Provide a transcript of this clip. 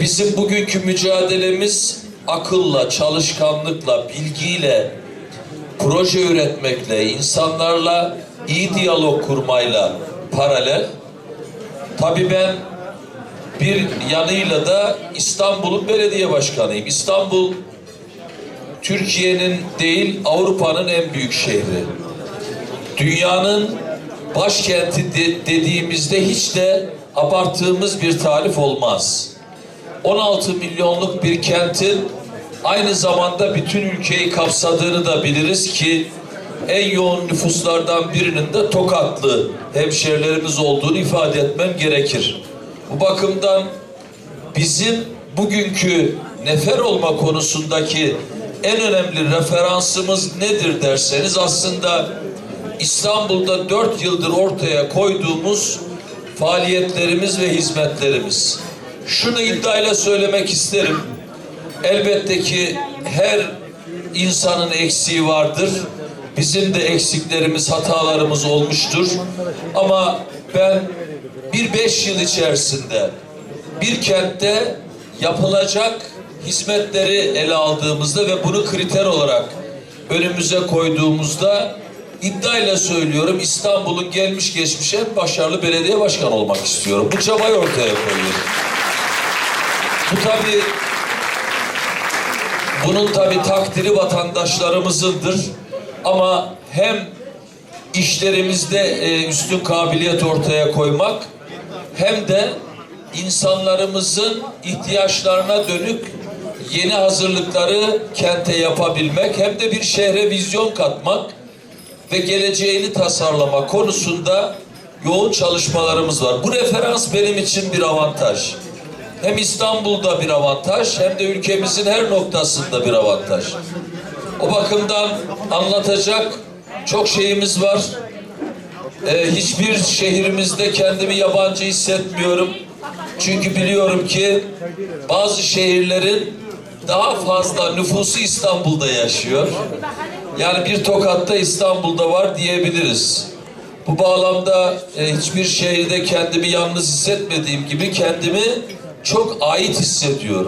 bizim bugünkü mücadelemiz akılla, çalışkanlıkla, bilgiyle, proje üretmekle, insanlarla iyi diyalog kurmayla paralel. Tabii ben bir yanıyla da İstanbul'un belediye başkanıyım. İstanbul Türkiye'nin değil Avrupa'nın en büyük şehri. Dünyanın başkenti de- dediğimizde hiç de abarttığımız bir tarif olmaz. 16 milyonluk bir kentin aynı zamanda bütün ülkeyi kapsadığını da biliriz ki en yoğun nüfuslardan birinin de Tokatlı hemşerilerimiz olduğunu ifade etmem gerekir. Bu bakımdan bizim bugünkü nefer olma konusundaki en önemli referansımız nedir derseniz aslında İstanbul'da dört yıldır ortaya koyduğumuz faaliyetlerimiz ve hizmetlerimiz. Şunu iddiayla söylemek isterim. Elbette ki her insanın eksiği vardır. Bizim de eksiklerimiz, hatalarımız olmuştur. Ama ben bir beş yıl içerisinde bir kentte yapılacak hizmetleri ele aldığımızda ve bunu kriter olarak önümüze koyduğumuzda iddiayla söylüyorum İstanbul'un gelmiş geçmiş en başarılı belediye başkanı olmak istiyorum. Bu çabayı ortaya koyuyorum. Bu tabii bunun tabii takdiri vatandaşlarımızındır. Ama hem işlerimizde e, üstün kabiliyet ortaya koymak hem de insanlarımızın ihtiyaçlarına dönük yeni hazırlıkları kente yapabilmek hem de bir şehre vizyon katmak ve geleceğini tasarlama konusunda yoğun çalışmalarımız var. Bu referans benim için bir avantaj. Hem İstanbul'da bir avantaj hem de ülkemizin her noktasında bir avantaj. O bakımdan anlatacak çok şeyimiz var. Ee, hiçbir şehrimizde kendimi yabancı hissetmiyorum. Çünkü biliyorum ki bazı şehirlerin daha fazla nüfusu İstanbul'da yaşıyor. Yani bir Tokat'ta İstanbul'da var diyebiliriz. Bu bağlamda e, hiçbir şehirde kendimi yalnız hissetmediğim gibi kendimi çok ait hissediyorum.